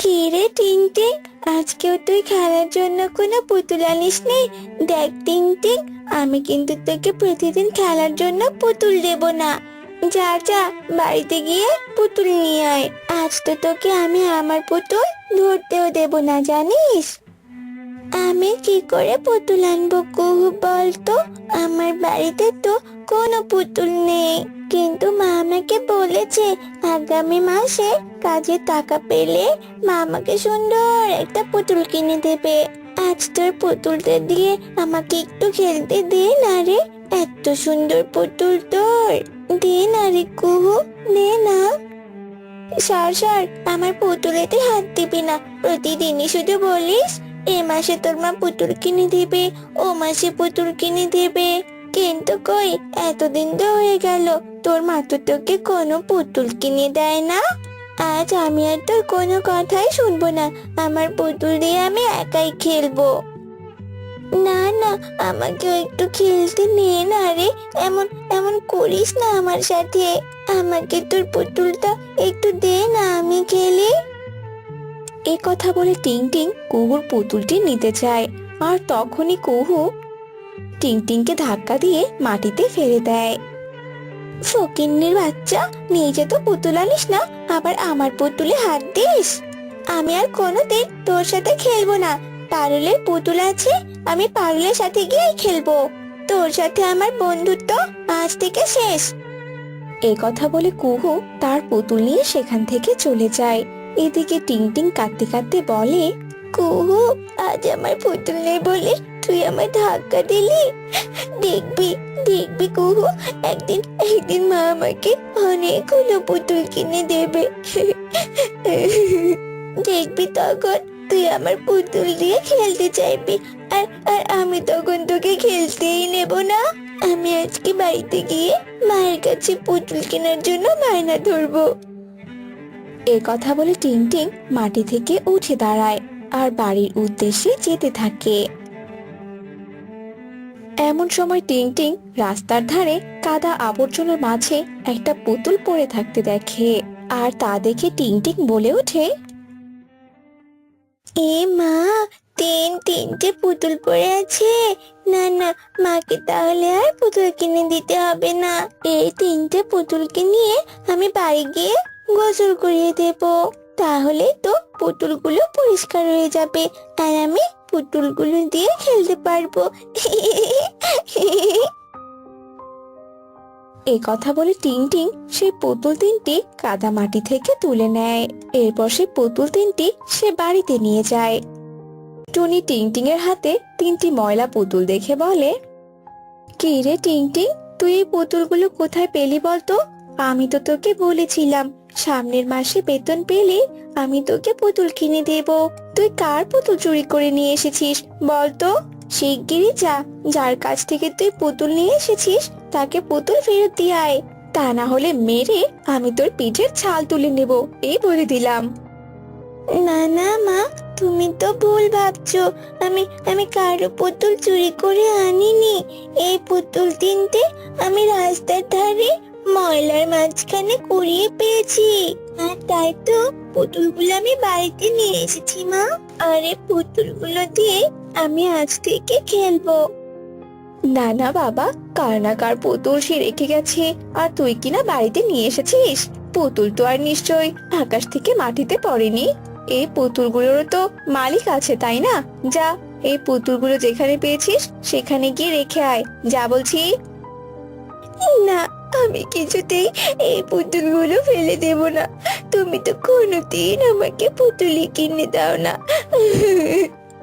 কি রে টিং টিং আজকেও তুই খেলার জন্য কোনো পুতুল আনিস নি? দেখ টিং টিং আমি কিন্তু তোকে প্রতিদিন খেলার জন্য পুতুল দেব না। যা যা, বাড়িতে গিয়ে পুতুল নিয়ে আয়। আজ তো তোকে আমি আমার পুতুল ধরতেও দেব না, জানিস? আমি কি করে পুতুল আনব কুহু বলতো? আমার বাড়িতে তো কোনো পুতুল নেই। কিন্তু মা আমাকে বলেছে, আগামী মাসে কাজে টাকা পেলে মা আমাকে সুন্দর একটা পুতুল কিনে দেবে। আজ তোর পুতুলটা দিয়ে আমাকে একটু খেলতে দে না রে। এত সুন্দর পুতুল তোর। দে না রে কুহু, দে না। সর সর, আমার পুতুলেতে হাত দিবি না। প্রতিদিনই শুধু বলিস এ মাসে তোর মা পুতুল কিনে দেবে, ও মাসে পুতুল কিনে দেবে। কিন্তু কই, এতদিন তো হয়ে গেল, তোর মা তো তোকে কোনো পুতুল কিনে দেয় না। আজ আমি আর তোর কোনো কথাই শুনব না, আমার পুতুল দিয়ে আমি একাই খেলব। না না আমাকেও একটু খেলতে নে না রে, এমন এমন করিস না আমার সাথে। আমাকে তোর পুতুলটা একটু দে না আমি খেলি। এ কথা বলে টিং টিং কুহুর পুতুলটি নিতে চায়। আর তখনই কুহু টিং টিংকে ধাক্কা দিয়ে মাটিতে ফেলে দেয়। ফকিন্নির বাচ্চা, নিজে তো পুতুল আনিস না, আবার আমার পুতুলে হাত দিস? আমি আর কোনোদিন তোর সাথে খেলব না। পারুলের পুতুল আছে, আমি পারুলের সাথে গিয়ে খেলব। তোর সাথে আমার বন্ধুত্ব আজ থেকে শেষ। এ কথা বলে কুহু তার পুতুল নিয়ে সেখান থেকে চলে যায়। এদিকে টিং টিং কাঁদতে কাঁদতে বলে, কুহু, আজ আমার পুতুল নেই বলে তুই আমায় ধাক্কা দিলি? দেখবি দেখবি কুহু, একদিন একদিন মা আমাকে অনেকগুলো পুতুল কিনে দেবে। দেখবি তখন তুই আমার পুতুল দিয়ে খেলতে চাইবি, আর আর আমি তখন তোকে খেলতেই নেব না। আমি আজকে বাড়িতে গিয়ে মায়ের কাছে পুতুল কেনার জন্য মায়না ধরবো। এ কথা বলে টিং টিং মাটি থেকে উঠে দাঁড়ায় আর বাড়ির উদ্দেশ্যে যেতে থাকে। এমন সময় টিং টিং রাস্তার ধারে কাদা আবর্জনার মাঝে একটা পুতুল পড়ে থাকতে দেখে আর তা দেখে টিং টিং বলে ওঠে, এ মা, তিন, তিনটে পুতুল পড়ে আছে। না না, মাকে তাহলে আর পুতুল কিনে দিতে হবে না। এই তিনটে পুতুলকে নিয়ে আমি বাড়ি গিয়ে গোসল করিয়ে দেব। তাহলে তো পুতুলগুলো পরিষ্কার হয়ে যাবে। আর আমি পুতুলগুলো দিয়ে খেলতে পারব। এ কথা বলে টিং টিং সেই পুতুল তিনটি কাদা মাটি থেকে তুলে নেয়। এরপর সেই পুতুল তিনটি সে বাড়িতে নিয়ে যায়। টুনি টিং টিং এর হাতে তিনটি ময়লা পুতুল দেখে বলে, কি রে টিং টিং তুই এই পুতুলগুলো কোথায় পেলি বলতো? আমি তো তোকে বলেছিলাম, সামনের মাসে বেতন পেলে আমি তোকে পুতুল কিনে দেব। তুই কার পুতুল চুরি করে নিয়ে এসেছিস বলতো শিগগিরই যা, যার কাছ থেকে তুই পুতুল নিয়ে এসেছিস, তাকে পুতুল ফেরত দিয়ে আয়। তা না হলে মেরে আমি তোর পিঠের ছাল তুলে নেব, এই বলে দিলাম। না না, মা, তুমি তো ভুল ভাবছ। আমি আমি কারও পুতুল চুরি করে আনিনি। এই পুতুল তিনটে আমি রাস্তার ধারে ময়লার মাঝখানে কুড়িয়ে পেয়েছি। আর তাই তো পুতুলগুলো আমি বাড়িতে নিয়ে এসেছি, মা। আর এই পুতুলগুলো দিয়ে আমি আজ থেকে খেলব। না না, বাবা, কার না কার পুতুল সে রেখে গেছে। আর তুই কিনা বাড়িতে নিয়ে এসেছিস? পুতুল তো আর নিশ্চয় আকাশ থেকে মাটিতে পড়েনি। এই পুতুলগুলোরও তো মালিক আছে, তাই না? যা, এই পুতুলগুলো যেখানে পেয়েছিস, সেখানে গিয়ে রেখে আয়। যা বলছি। না আমি কিছুতেই এই পুতুলগুলো ফেলে দেব না। তুমি তো কোনোদিন আমাকে পুতুলি কিনে দাও না।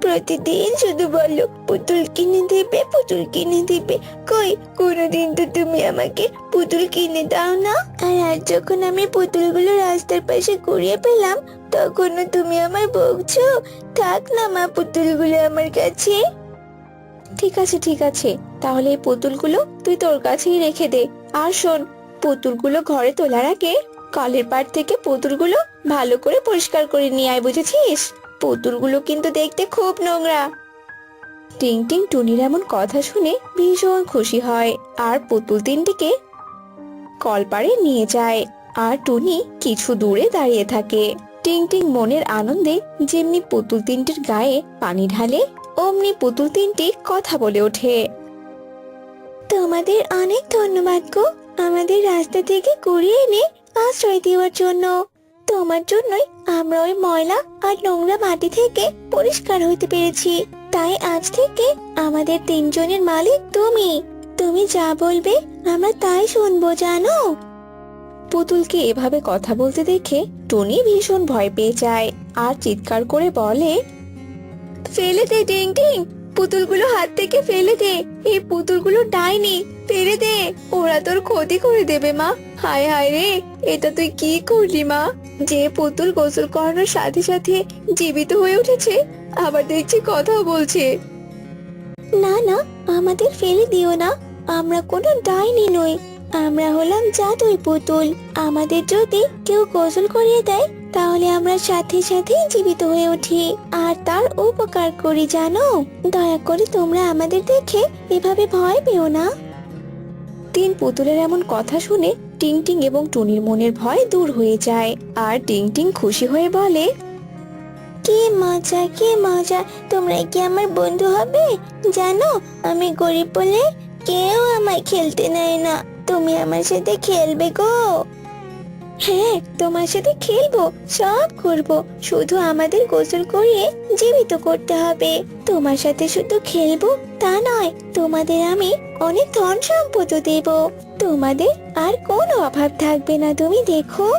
প্রতিদিন শুধু বলো, পুতুল কিনে দেবে, পুতুল কিনে দেবে। কই, কোনোদিন তো তুমি আমাকে পুতুল কিনে দাও না। আর আজ যখন আমি পুতুলগুলো রাস্তার পাশে কুড়িয়ে পেলাম, তখনও তুমি আমার বকছো। থাক না মা, পুতুলগুলো আমার কাছে। ঠিক আছে ঠিক আছে। তাহলে এই পুতুলগুলো তুই তোর কাছেই রেখে দে। আর শোন, পুতুলগুলো ঘরে তোলার আগে কলের পাড় থেকে পুতুলগুলো ভালো করে পরিষ্কার করে নিয়ে আয়, বুঝেছিস? পুতুলগুলো কিন্তু দেখতে খুব নোংরা। টিং টিং টুনির এমন কথা শুনে ভীষণ খুশি হয় আর পুতুল তিনটিকে কলপাড়ে নিয়ে যায় আর টুনি কিছু দূরে দাঁড়িয়ে থাকে। টিং টিং মনের আনন্দে যেমনি পুতুল তিনটির গায়ে পানি ঢালে, অমনি পুতুল তিনটি কথা বলে ওঠে। তোমাদের অনেক ধন্যবাদ গো। আমাদের রাস্তা থেকে কুড়িয়ে এনে আশ্রয় দেওয়ার জন্য। তোমার জন্যই আমরা ওই ময়লা আর নোংরা মাটি থেকে পরিষ্কার হতে পেরেছি। তাই আজ থেকে আমাদের তিনজনের মালিক তুমি। তুমি যা বলবে আমরা তাই শুনব, জানো? পুতুলকে এভাবে কথা বলতে দেখে টুনি ভীষণ ভয় পেয়ে যায় আর চিৎকার করে বলে, ফেলে দে টিং টিং পুতুলগুলো হাত থেকে ফেলে দে। এই পুতুলগুলো ডাইনি, ফেলে দে। ওরা তোর ক্ষতি করে দেবে, মা। হায় হায় রে, এটা তুই কি করলি, মা? যে পুতুল গোসল করানোর সাথে সাথে জীবিত হয়ে উঠেছে, আবার দেখছি কথাও বলছে। না না, আমাদের ফেলে দিও না। আমরা কোনো ডাইনি নই। আমরা হলাম জাদুই পুতুল। আমাদের যদি কেউ গোসল করিয়ে দেয় তাহলে আমরা সাথে সাথে জীবিত হয়ে উঠি। আর তার উপকার করি জানো? দয়া করে তোমরা আমাদের দেখে এভাবে ভয় পেও না। তিন পুতুলের এমন কথা শুনে টিং টিং এবং টুনির মনের ভয় দূর হয়ে যায়। আর টিং টিং খুশি হয়ে বলে, কি মজা কি মজা তোমরা কি আমার বন্ধু হবে? জানো, আমি গরিব বলে কেউ আমায় খেলতে নেয় না। তুমি আমার সাথে খেলবে গো। হ্যাঁ তোমার সাথে খেলব, সব করব। শুধু আমাদের গোসল করিয়ে জীবিত করতে হবে। তোমার সাথে শুধু খেলব তা নয়, তোমাদের আমি অনেক ধন সম্পদ দেব। তোমাদের আর কোনো অভাব থাকবে না, তুমি দেখো।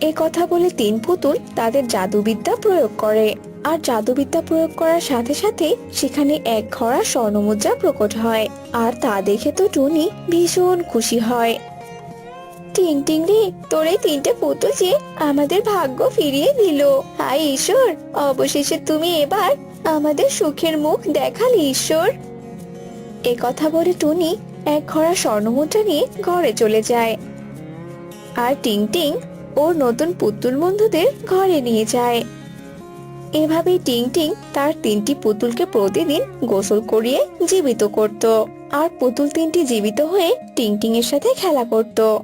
এ কথা বলে তিন পুতুল তাদের জাদুবিদ্যা প্রয়োগ করে। আর জাদুবিদ্যা প্রয়োগ করার সাথে সাথে সেখানে এক খরা স্বর্ণমুদ্রা প্রকট হয়। আর তা দেখে তো টুনি ভীষণ খুশি হয়। টিং টিং রে, তোর এই তিনটে পুতুল যে আমাদের ভাগ্য ফিরিয়ে দিল। হায় ঈশ্বর, অবশেষে তুমি এবার আমাদের সুখের মুখ দেখালি ঈশ্বর। এ কথা বলে টুনি এক খরা স্বর্ণমুদ্রা নিয়ে ঘরে চলে যায়। আর টিং টিং ওর নতুন পুতুল বন্ধুদের ঘরে নিয়ে যায়। এভাবেই টিং টিং তার তিনটি পুতুলকে প্রতিদিন গোসল করিয়ে জীবিত করত। আর পুতুল তিনটি জীবিত হয়ে টিং টিং এর সাথে খেলা করত।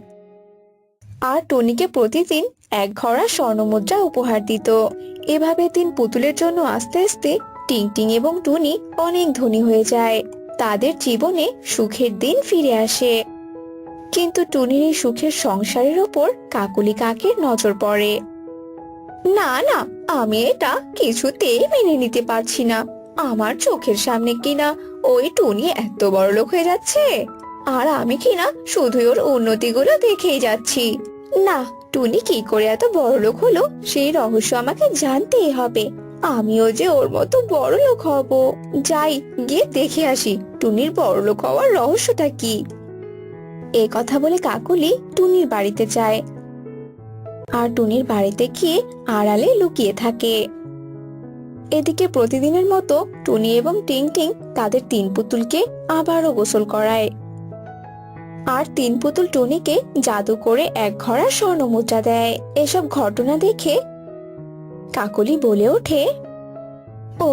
আর টনিকে প্রতিদিন এক ঘড়া স্বর্ণমুদ্রা উপহার দিত। এভাবে তিন পুতুলের জন্য আস্তে আস্তে টিং টিং এবং টুনি অনেক ধনী হয়ে যায়। তাদের জীবনে সুখের দিন ফিরে আসে। কিন্তু টুনির এই সুখের সংসারের ওপর কাকুলি কাকের নজর পড়ে। না না, আমি এটা কিছুতেই মেনে নিতে পারছি না। আমার চোখের সামনে কিনা ওই টুনি এত বড় লোক হয়ে যাচ্ছে? আর আমি কিনা শুধুই ওর উন্নতিগুলো দেখেই যাচ্ছি। না, টুনি কি করে এত বড় লোক হলো? সেই রহস্য আমাকে জানতেই হবে। আমিও যে ওর মতো বড় লোক হব। যাই, গিয়ে দেখে আসি, টুনির বড় লোক হওয়ার রহস্যটা কি? এ কথা বলে কাকুলি টুনির বাড়িতে যায়। আর টুনির বাড়িতে গিয়ে আড়ালে লুকিয়ে থাকে। এদিকে প্রতিদিনের মতো টুনি এবং টিং টিং তাদের তিন পুতুলকে আবারও গোসল করায়। আর তিন পুতুল টুনিকে জাদু করে এক ঘড়া স্বর্ণ মুদ্রা দেয়। এসব ঘটনা দেখে কাকলি বলে ওঠে, ও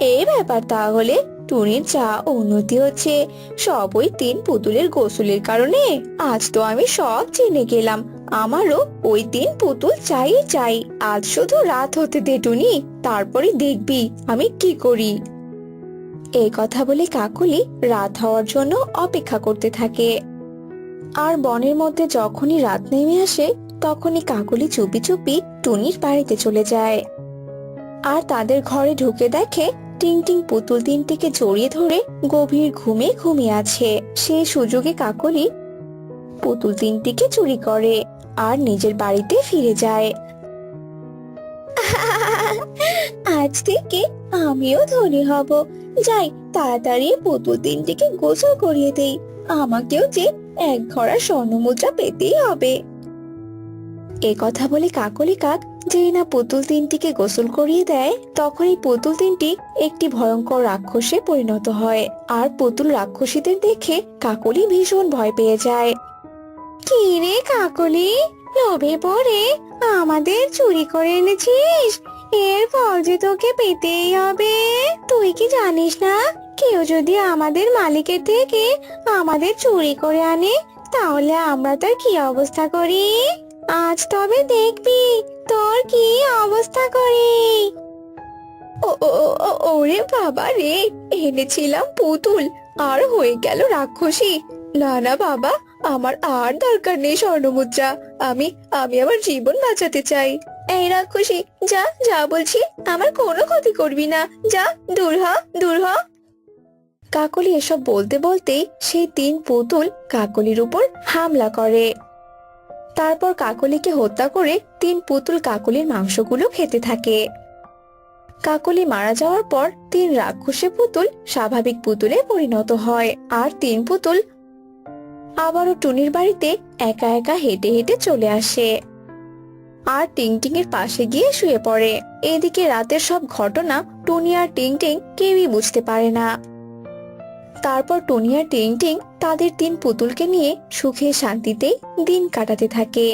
এই ব্যাপার তাহলে। টুনির যা উন্নতি হচ্ছে। সব ওই তিন পুতুলের গোসলের কারণে। আজ তো আমি সব জেনে গেলাম। আমারও ওই তিন পুতুল চাই চাই। আজ শুধু রাত হতে দে টুনি। তারপরে দেখবি আমি কি করি। এই কথা বলে কাকলি রাত হওয়ার জন্য অপেক্ষা করতে থাকে। আর বনের মধ্যে যখনই রাত নেমে আসে, তখনই কাকুলি চুপি চুপি টুনির বাড়িতে চলে যায়। আর তাদের ঘরে ঢুকে দেখে টিং টিং পুতুল তিনটিকে জড়িয়ে ধরে গভীর ঘুমে ঘুমিয়ে আছে। সেই সুযোগে কাকলি পুতুল তিনটিকে চুরি করে আর নিজের বাড়িতে ফিরে যায়। আজ থেকে আমিও ধনী হব। যাই, তাড়াতাড়ি পুতুল তিনটিকে গোসল করিয়ে দেই। আমাকেও যে এক ঘড়া স্বর্ণ মুদ্রা পেতেই হবে। এ কথা বলে কাকলি কাক যেই না পুতুল তিনটিকে গোসল করিয়ে দেয় তখন এই পুতুল তিনটি একটি ভয়ঙ্কর রাক্ষসে পরিণত হয় আর পুতুল রাক্ষসীদের দেখে কাকলি ভীষণ ভয় পেয়ে যায়। কি রে কাকলি লোভে পড়ে আমাদের চুরি করে এনেছিস? এর ফল যে তোকে পেতেই হবে। তুই কি জানিস না কেউ যদি আমাদের মালিকের থেকে আমাদের চুরি করে আনে তাহলে আমরা তার কি অবস্থা করি? আজ তবে দেখবি তোর কি অবস্থা করি। ও ও ও, ওরে বাবা রে এনেছিলাম পুতুল আর হয়ে গেল রাক্ষসী। না না বাবা আমার আর দরকার নেই স্বর্ণমুদ্রা আমি আমি আমার জীবন বাঁচাতে চাই। এই রাক্ষসী যা যা বলছি আমার কোনো ক্ষতি করবি না। যা দূর হ দূর হ। কাকলি এসব বলতে বলতেই সেই তিন পুতুল কাকলির উপর হামলা করে। তারপর কাকলিকে হত্যা করে তিন পুতুল কাকলির মাংসগুলো খেতে থাকে। কাকলি মারা যাওয়ার পর তিন রাক্ষসে পুতুল স্বাভাবিক পুতুলে পরিণত হয় আর তিন পুতুল আবারও টুনির বাড়িতে একা একা হেঁটে হেঁটে চলে আসে আর টিংটিং এর পাশে গিয়ে শুয়ে পড়ে। এদিকে রাতের সব ঘটনা টুনি আর টিংটিং কেউই বুঝতে পারে না। তারপর টোনিয়া আর তাদের তিন পুতুলকে নিয়ে সুখে শান্তিতে দিন কাটাতে থাকে।